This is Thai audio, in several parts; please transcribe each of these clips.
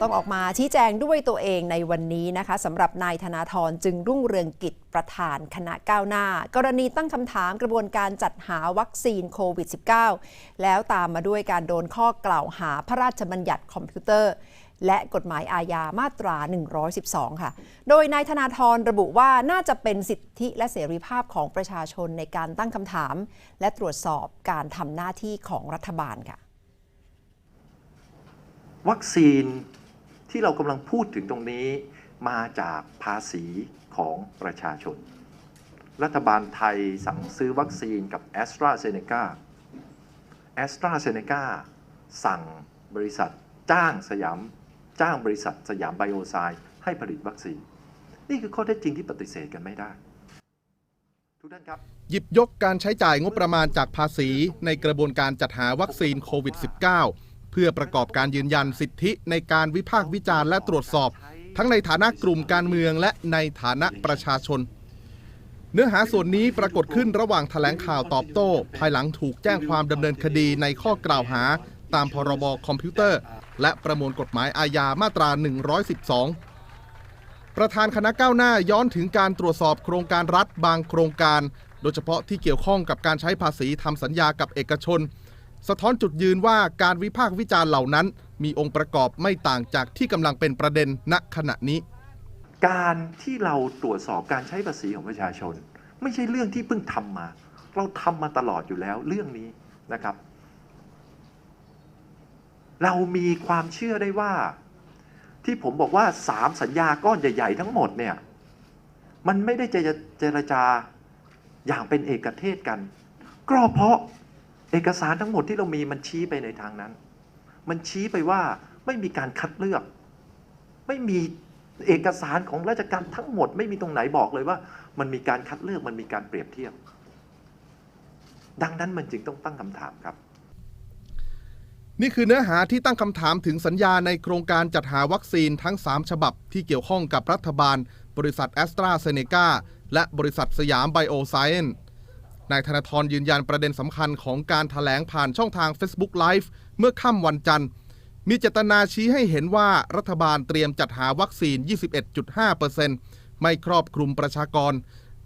ต้องออกมาชี้แจงด้วยตัวเองในวันนี้นะคะสำหรับนายธนาธรจึงรุ่งเรืองกิจประธานคณะก้าวหน้า กรณีตั้งคำถามกระบวนการจัดหาวัคซีนโควิด -19 แล้วตามมาด้วยการโดนข้อกล่าวหาพระราชบัญญัติคอมพิวเตอร์ และกฎหมายอาญามาตรา 112 ค่ะ โดยนายธนาธรระบุว่าน่าจะเป็นสิทธิและเสรีภาพของประชาชนในการตั้งคำถาม และตรวจสอบการทำหน้าที่ของรัฐบาลค่ะวัคซีน ที่เรากำลังพูดถึงตรงนี้มาจากภาษีของประชาชน รัฐบาลไทยสั่งซื้อวัคซีนกับ a s t r a z เซ e c a a s t r a z เซ e c a สั่งบริษัทจ้างสยาม จ้างบริษัทสยามไบโอไซด์ให้ผลิตวัคซีน นี่คือข้อเท็จจริงที่ปฏิเสธกันไม่ได้ทุกท่านครับหยิบยกการใช้จ่ายงบประมาณจากภาษีในกระบวนการจัดหาวัคซีนโควิด -19 พื่อประกอบการยืนยันสิทธิในการวิพากษ์วิจารณ์และตรวจสอบ ทั้งในฐานะกลุ่มการเมืองและในฐานะประชาชน เนื้อหาส่วนนี้ปรากฏขึ้นระหว่างแถลงข่าวตอบโต้ ภายหลังถูกแจ้งความดำเนินคดีในข้อกล่าวหา ตามพรบคอมพิวเตอร์ และประมวลกฎหมายอาญามาตรา 112 ประธานคณะก้าวหน้าย้อนถึงการตรวจสอบโครงการรัฐบางโครงการ โดยเฉพาะที่เกี่ยวข้องกับการใช้ภาษีทำสัญญากับเอกชน สะท้อนจุดยืนว่าการวิพากษ์วิจารณ์เหล่านั้น มีองค์ประกอบไม่ต่างจากที่กำลังเป็นประเด็นณขณะนี้ การที่เราตรวจสอบการใช้ภาษีของประชาชน ไม่ใช่เรื่องที่เพิ่งทำมา เราทำมาตลอดอยู่แล้วเรื่องนี้นะครับ เรามีความเชื่อได้ว่า ที่ผมบอกว่าสามสัญญาก้อนใหญ่ ๆ ทั้งหมดเนี่ยมันไม่ได้จะเจรจาอย่างเป็นเอกเทศกัน ก็เพราะ เอกสารทั้งหมดที่เรามีมันชี้ไปในทางนั้น มันชี้ไปว่าไม่มีการคัดเลือก ไม่มีเอกสารของราชการทั้งหมด ไม่มีตรงไหนบอกเลยว่า มันมีการคัดเลือกมันมีการเปรียบเทียบ ดังนั้นมันจึงต้องตั้งคำถามครับ นี่คือเนื้อหาที่ตั้งคำถามถึงสัญญาในโครงการจัดหาวัคซีนทั้ง 3 ฉบับที่เกี่ยวข้องกับรัฐบาล บริษัทแอสตราเซเนกาและบริษัทสยามไบโอไซเอน นายธนาธรยืนยันประเด็นสำคัญของการถแถลงผ่านช่องทาง Facebook Live เมื่อค่ำวันจันทร์ มีเจตนาชี้ให้เห็นว่ารัฐบาลเตรียมจัดหาวัคซีน 21.5%ไม่ครอบคลุมประชากร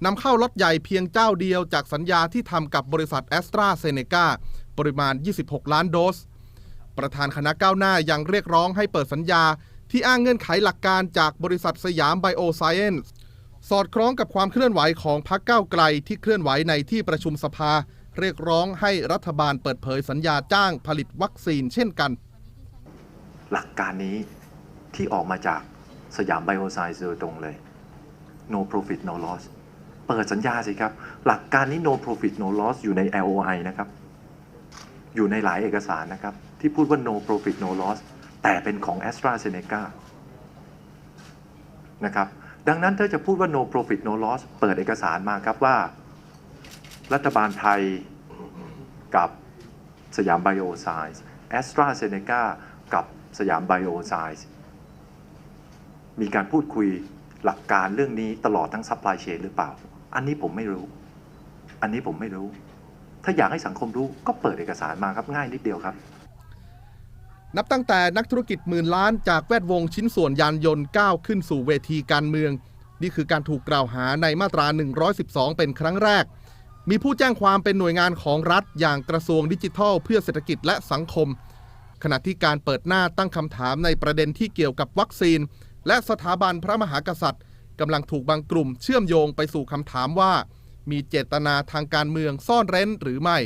นำเข้าล็อตใหญ่เพียงเจ้าเดียวจากสัญญาที่ทำกับบริษัทแอสตราเซเนกาปริมาณ 26 ล้านโดส ประธานคณะก้าวหน้ายังเรียกร้องให้เปิดสัญญาที่อ้างเงื่อนไขหลักการจากบริษัทสยามไบโอไซเอนส์ สอดคล้องกับความเคลื่อนไหวของพรรคก้าวไกลที่เคลื่อนไหวในที่ประชุมสภา เรียกร้องให้รัฐบาลเปิดเผยสัญญาจ้างผลิตวัคซีนเช่นกัน หลักการนี้ที่ออกมาจากสยามไบโอไซส์โดยตรงเลย no profit no loss เปิดสัญญาสิครับ หลักการนี้ no profit no loss อยู่ใน LOI นะครับ อยู่ในหลายเอกสารนะครับ ที่พูดว่า no profit no loss แต่เป็นของ a s t r a z เซ e c a นะครับ ดังนั้นถ้าจะพูดว่า no profit no loss เปิดเอกสารมาครับว่า รัฐบาลไทยกับสยามไบโอไซส์แอสตราเซเนกากับสยามไบโอไซส์มีการพูดคุยหลักการเรื่องนี้ตลอดทั้งซัพพลายเชนหรือเปล่า อันนี้ผมไม่รู้ อันนี้ผมไม่รู้ ถ้าอยากให้สังคมรู้ก็เปิดเอกสารมาครับง่ายนิดเดียวครับ นับตั้งแต่นักธุรกิจหมื่นล้านจากแวดวงชิ้นส่วนยานยนต์ก้าวขึ้นสู่เวทีการเมือง นี่คือการถูกกล่าวหาในมาตรา 112 เป็นครั้งแรก มีผู้แจ้งความเป็นหน่วยงานของรัฐอย่างกระทรวงดิจิทัล เพื่อเศรษฐกิจและสังคม ขณะที่การเปิดหน้าตั้งคำถามในประเด็นที่เกี่ยวกับวัคซีน และสถาบันพระมหากษัตริย์กำลังถูกบางกลุ่มเชื่อมโยงไปสู่คำถามว่า มีเจตนาทางการเมืองซ่อนเร้นหรือไม่